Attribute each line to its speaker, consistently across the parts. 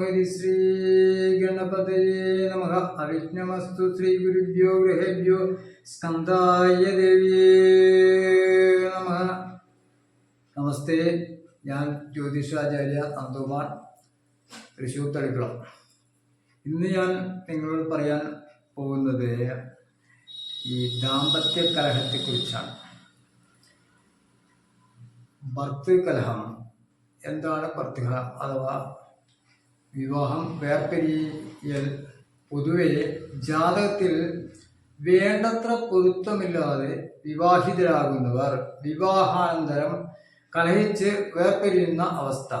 Speaker 1: ഹരിശ്രീ ഗണപതയേ നമ അവിഘ്നമസ്തു ശ്രീ ഗുരുഭ്യോ ഗൃഹേഭ്യോ സ്കന്ധായ ദേവിയേ നമ നമസ്തേ ഞാൻ ജ്യോതിഷാചാര്യ നന്ദകുമാർ തൃശ്ശൂർ തളിക്കുളം. ഇന്ന് ഞാൻ നിങ്ങളോട് പറയാൻ പോകുന്നത് ഈ ദാമ്പത്യ കലഹത്തെക്കുറിച്ചാണ്. ഭർത്തൃകലഹം. എന്താണ് ഭർത്തൃകലഹം? അഥവാ വിവാഹം വേർപിരിയൽ. പൊതുവെ ജാതകത്തിൽ വേണ്ടത്ര പൊരുത്തമില്ലാതെ വിവാഹിതരാകുന്നവർ വിവാഹാനന്തരം കലഹിച്ച് വേർപിരിയുന്ന അവസ്ഥ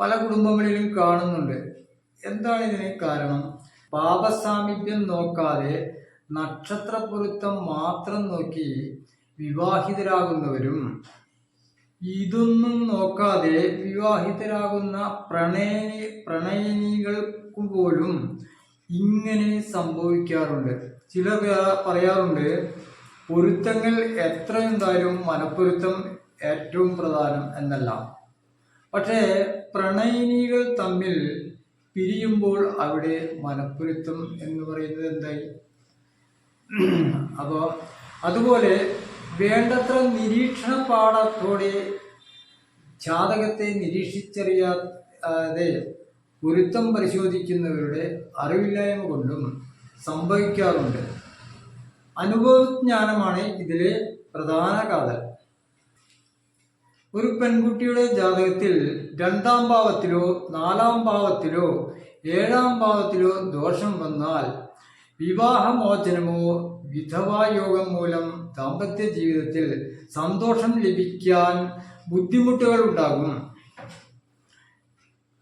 Speaker 1: പല കുടുംബങ്ങളിലും കാണുന്നുണ്ട്. എന്താണ് ഇതിന് കാരണം? പാപസാമീപ്യം നോക്കാതെ നക്ഷത്ര പൊരുത്തം മാത്രം നോക്കി വിവാഹിതരാകുന്നവരും ഇതൊന്നും നോക്കാതെ വിവാഹിതരാകുന്ന പ്രണയ പ്രണയിനികൾക്ക് പോലും ഇങ്ങനെ സംഭവിക്കാറുണ്ട്. ചില പറയാറുണ്ട് പൊരുത്തങ്ങൾ എത്ര എന്തായാലും മനപ്പൊരുത്തം ഏറ്റവും പ്രധാനം എന്നല്ല. പക്ഷേ പ്രണയിനികൾ തമ്മിൽ പിരിയുമ്പോൾ അവിടെ മനപ്പൊരുത്തം എന്ന് പറയുന്നത് എന്തായി? അപ്പോൾ അതുപോലെ വേണ്ടത്ര നിരീക്ഷണ പാഠത്തോടെ ജാതകത്തെ നിരീക്ഷിച്ചറിയാതെ പൊരുത്തം പരിശോധിക്കുന്നവരുടെ അറിവില്ലായ്മ കൊണ്ടും സംഭവിക്കാറുണ്ട്. അനുഭവജ്ഞാനമാണ് ഇതിലെ പ്രധാന കാതൽ. ഒരു പെൺകുട്ടിയുടെ ജാതകത്തിൽ രണ്ടാം ഭാവത്തിലോ നാലാം ഭാവത്തിലോ ഏഴാം ഭാവത്തിലോ ദോഷം വന്നാൽ വിവാഹമോചനമോ വിധവായോഗം മൂലം ദാമ്പത്യ ജീവിതത്തിൽ സന്തോഷം ലഭിക്കാൻ ബുദ്ധിമുട്ടുകൾ ഉണ്ടാകും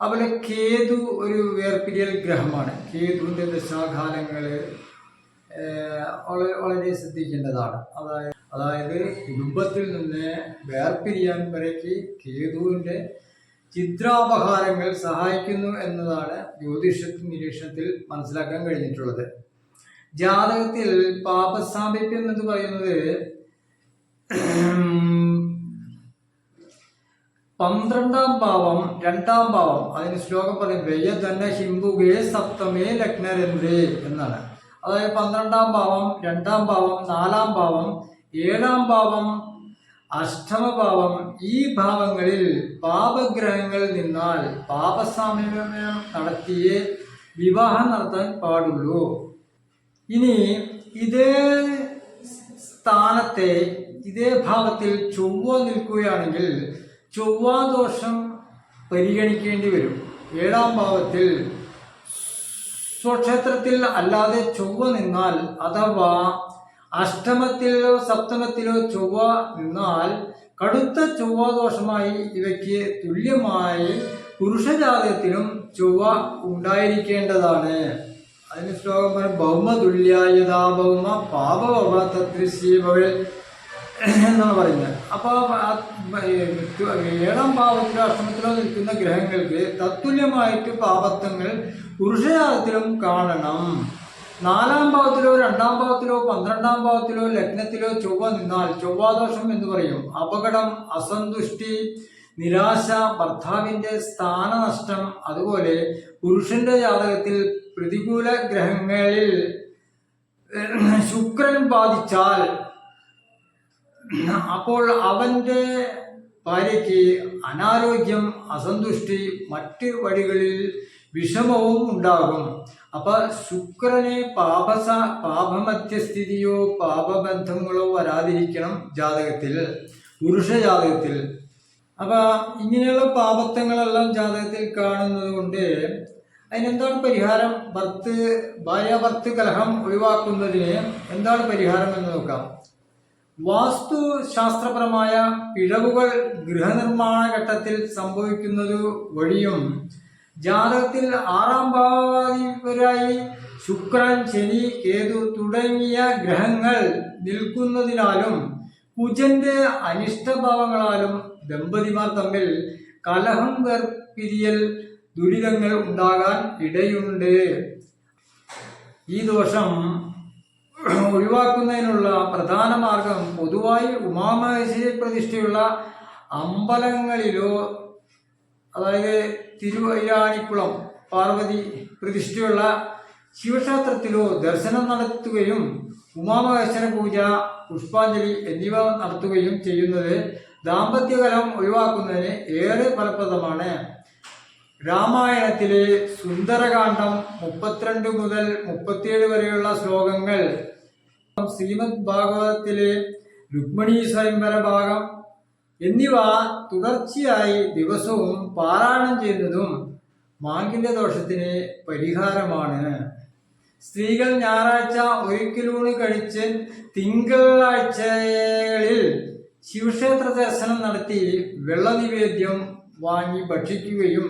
Speaker 1: അതുപോലെ കേതു ഒരു വേർപിരിയൽ ഗ്രഹമാണ്. കേതുവിന്റെ ദശാകാലങ്ങൾ വളരെ ശ്രദ്ധിക്കേണ്ടതാണ്. അതായത് അതായത് കുടുംബത്തിൽ നിന്ന് വേർപിരിയാൻ വരയ്ക്ക് കേതുവിന്റെ ചിത്രാപഹാരങ്ങൾ സഹായിക്കുന്നു എന്നതാണ് ജ്യോതിഷ നിരീക്ഷണത്തിൽ മനസ്സിലാക്കാൻ കഴിഞ്ഞിട്ടുള്ളത്. ജാതകത്തിൽ പാപസാമീപ്യം എന്ന് പറയുന്നത് പന്ത്രണ്ടാം ഭാവം രണ്ടാം ഭാവം അതിന് ശ്ലോകം പറയും വെയ്യ തന്നെ ഹിംബുകേ സപ്തമേ ലഗ്നരന്ദ്രേ എന്നാണ്. അതായത് പന്ത്രണ്ടാം ഭാവം രണ്ടാം ഭാവം നാലാം ഭാവം ഏഴാം ഭാവം അഷ്ടമഭാവം ഈ ഭാവങ്ങളിൽ പാപഗ്രഹങ്ങൾ നിന്നാൽ പാപസാമീപ്യം നടത്തിയേ വിവാഹം നടത്താൻ പാടുള്ളൂ. ഇനി ഇതേ സ്ഥാനത്തെ ഇതേ ഭാവത്തിൽ ചൊവ്വ നിൽക്കുകയാണെങ്കിൽ ചൊവ്വാദോഷം പരിഗണിക്കേണ്ടി വരും. ഏഴാം ഭാവത്തിൽ സ്വക്ഷേത്രത്തിൽ അല്ലാതെ ചൊവ്വ നിന്നാൽ അഥവാ അഷ്ടമത്തിലോ സപ്തമത്തിലോ ചൊവ്വ നിന്നാൽ കടുത്ത ചൊവ്വാദോഷമായി ഇവയ്ക്ക് തുല്യമായി പുരുഷജാതത്തിലും ചൊവ്വ ഉണ്ടായിരിക്കേണ്ടതാണ്. അതിന് ശ്ലോകം പറയും ഭൗമതുല്യായതാ ഭൗമ പാപഭവ തദ്ദൃശ്യഭവൽ എന്നാണ് പറയുന്നത്. അപ്പോൾ ഏഴാം ഭാവത്തിലോ അഷ്ടമത്തിലോ നിൽക്കുന്ന ഗ്രഹങ്ങൾക്ക് തത്തുല്യമായിട്ട് പാപത്വങ്ങൾ പുരുഷജാതത്തിലും കാണണം. നാലാം ഭാവത്തിലോ രണ്ടാം ഭാവത്തിലോ പന്ത്രണ്ടാം ഭാവത്തിലോ ലഗ്നത്തിലോ ചൊവ്വ നിന്നാൽ ചൊവ്വാദോഷം എന്ന് പറയും. അപകടം അസന്തുഷ്ടി നിരാശ ഭർത്താവിന്റെ സ്ഥാനനഷ്ടം അതുപോലെ പുരുഷന്റെ ജാതകത്തിൽ പ്രതികൂല ഗ്രഹങ്ങളിൽ ശുക്രൻ ബാധിച്ചാൽ അപ്പോൾ അവന്റെ ഭാര്യയ്ക്ക് അനാരോഗ്യം അസന്തുഷ്ടി മറ്റ് വഴികളിൽ വിഷമവും ഉണ്ടാകും. അപ്പൊ ശുക്രനെ പാപസ പാപമധ്യസ്ഥിതിയോ പാപബന്ധങ്ങളോ വരാതിരിക്കണം ജാതകത്തിൽ പുരുഷ ജാതകത്തിൽ. അപ്പൊ ഇങ്ങനെയുള്ള പാപത്വങ്ങളെല്ലാം ജാതകത്തിൽ കാണുന്നത് കൊണ്ട് അതിനെന്താണ് പരിഹാരം? ഭർത്ത് ഭാര്യ ഭർത്ത് കലഹം ഒഴിവാക്കുന്നതിന് എന്താണ് പരിഹാരം എന്ന് നോക്കാം. വാസ്തു ശാസ്ത്രപരമായ പിഴവുകൾ ഗൃഹനിർമ്മാണ ഘട്ടത്തിൽ സംഭവിക്കുന്നത് വഴിയും ജാതകത്തിൽ ആറാം ഭാവാധിപരായി ശുക്രൻ ശനി കേതു തുടങ്ങിയ ഗ്രഹങ്ങൾ നിൽക്കുന്നതിനാലും കുജന്റെ അനിഷ്ടഭാവങ്ങളാലും ദമ്പതിമാർ തമ്മിൽ കലഹം വേർപിരിയൽ ദുരിതങ്ങൾ ഉണ്ടാകാൻ ഇടയുണ്ട്. ഈ ദോഷം ഒഴിവാക്കുന്നതിനുള്ള പ്രധാന മാർഗം പൊതുവായി ഉമാമഹേശ്വരി പ്രതിഷ്ഠയുള്ള അമ്പലങ്ങളിലോ അതായത് തിരുവയ്യാണിക്കുളം പാർവതി പ്രതിഷ്ഠയുള്ള ശിവക്ഷേത്രത്തിലോ ദർശനം നടത്തുകയും ഉമാമഹേശ്വര പൂജ പുഷ്പാഞ്ജലി എന്നിവ നടത്തുകയും ചെയ്യുന്നത് ദാമ്പത്യകലം ഒഴിവാക്കുന്നതിന് ഏറെ ഫലപ്രദമാണ്. രാമായണത്തിലെ സുന്ദരകാന്ഡം മുപ്പത്തിരണ്ട് മുതൽ മുപ്പത്തിയേഴ് വരെയുള്ള ശ്ലോകങ്ങൾ. ശ്രീമദ് ഭാഗവതത്തിലെ രുക്മണി സ്വയംവര ഭാഗം എന്നിവ തുടർച്ചയായി ദിവസവും പാരായണം ചെയ്യുന്നതും മാങ്കിന്റെ ദോഷത്തിന് പരിഹാരമാണ്. സ്ത്രീകൾ ഞായറാഴ്ച ഒരിക്കലൂണ് കഴിച്ച് തിങ്കളാഴ്ചകളിൽ ശിവക്ഷേത്ര ദർശനം നടത്തി വെള്ളനിവേദ്യം വാങ്ങി ഭക്ഷിക്കുകയും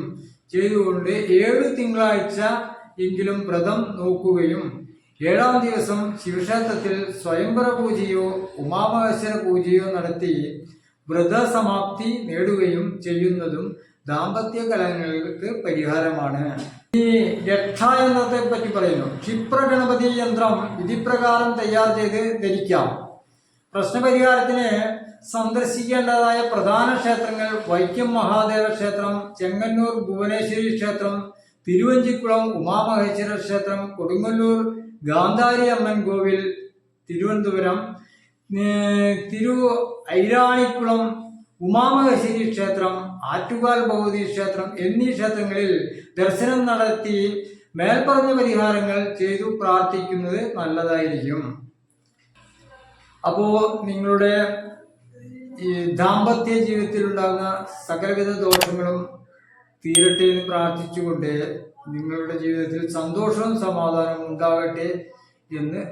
Speaker 1: ചെയ്തുകൊണ്ട് ഏഴ് തിങ്കളാഴ്ച എങ്കിലും വ്രതം നോക്കുകയും ഏഴാം ദിവസം ശിവക്ഷേത്രത്തിൽ സ്വയംവര പൂജയോ ഉമാമഹേശ്വര പൂജയോ നടത്തി വ്രതസമാപ്തി നേടുകയും ചെയ്യുന്നതും ദാമ്പത്യ കലങ്ങൾക്ക് പരിഹാരമാണ്. ഈ രക്ഷായന്ത്രത്തെ പറ്റി പറയുന്നു. ക്ഷിപ്രഗണപതി യന്ത്രം വിധിപ്രകാരം തയ്യാർ ചെയ്ത് ധരിക്കാം. പ്രശ്നപരിഹാരത്തിന് സന്ദർശിക്കേണ്ടതായ പ്രധാന ക്ഷേത്രങ്ങൾ വൈക്കം മഹാദേവ ക്ഷേത്രം ചെങ്ങന്നൂർ ഭുവനേശ്വരി ക്ഷേത്രം തിരുവഞ്ചിക്കുളം ഉമാമഹേശ്വര ക്ഷേത്രം കൊടുങ്ങല്ലൂർ ഗാന്ധാരി അമ്മൻ കോവിൽ തിരുവനന്തപുരം തിരു ഐരാണിക്കുളം ഉമാമഹേശ്വരി ക്ഷേത്രം ആറ്റുകാൽ ഭഗവതി ക്ഷേത്രം എന്നീ ക്ഷേത്രങ്ങളിൽ ദർശനം നടത്തി മേൽപ്പറഞ്ഞ പരിഹാരങ്ങൾ ചെയ്തു പ്രാർത്ഥിക്കുന്നത് നല്ലതായിരിക്കും. അപ്പോൾ നിങ്ങളുടെ ഈ ദാമ്പത്യ ജീവിതത്തിലുണ്ടാകുന്ന സകലവിധ ദോഷങ്ങളും തീരട്ടെ എന്ന് പ്രാർത്ഥിച്ചുകൊണ്ട് നിങ്ങളുടെ ജീവിതത്തിൽ സന്തോഷവും സമാധാനവും ഉണ്ടാകട്ടെ എന്ന്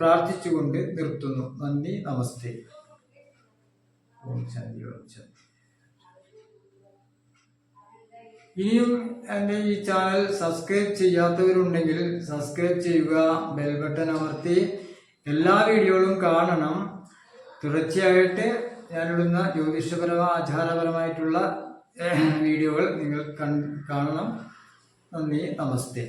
Speaker 1: പ്രാർത്ഥിച്ചുകൊണ്ട് നിർത്തുന്നു. നന്ദി നമസ്തേ. ഇനിയും എന്റെ ഈ ചാനൽ സബ്സ്ക്രൈബ് ചെയ്യാത്തവരുണ്ടെങ്കിൽ സബ്സ്ക്രൈബ് ചെയ്യുക ബെൽ ബട്ടൺ അമർത്തി എല്ലാ വീഡിയോകളും കാണണം. തുടർച്ചയായിട്ട് ഞാനിടുന്ന ജ്യോതിഷപരമായ ആചാരപരമായിട്ടുള്ള വീഡിയോകൾ നിങ്ങൾ കാണണം. നന്ദി നമസ്തേ.